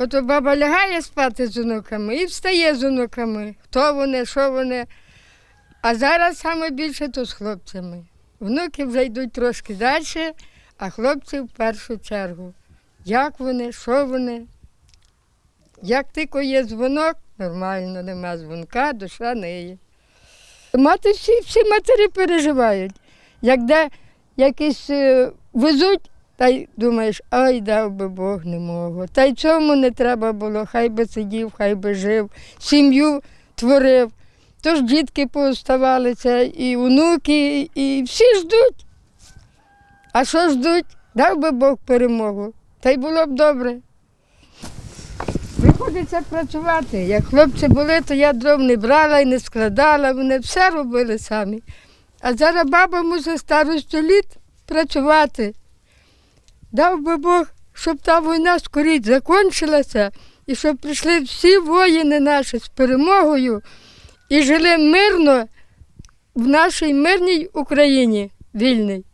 Ото баба лягає спати з онуками і встає з онуками. Хто вони, що вони. А зараз саме більше то з хлопцями. Внуки вже йдуть трошки далі, а хлопці в першу чергу. Як вони, що вони? Як тільки є дзвонок, нормально, нема дзвонка, душа не є. Мати всі, всі матері переживають. Як де якісь е, везуть, та й думаєш, ай дав би Бог не мого. Та й цьому не треба було, хай би сидів, хай би жив, сім'ю творив. Тож дітки пооставалися, і онуки, і всі ждуть. А що ждуть? Дав би Бог перемогу. Та й було б добре. Приходиться працювати. Як хлопці були, то я дров не брала і не складала, вони все робили самі. А зараз баба мусить старостю літ працювати. Дав би Бог, щоб та війна скоріше закінчилася і щоб прийшли всі воїни наші з перемогою і жили мирно в нашій мирній Україні вільній.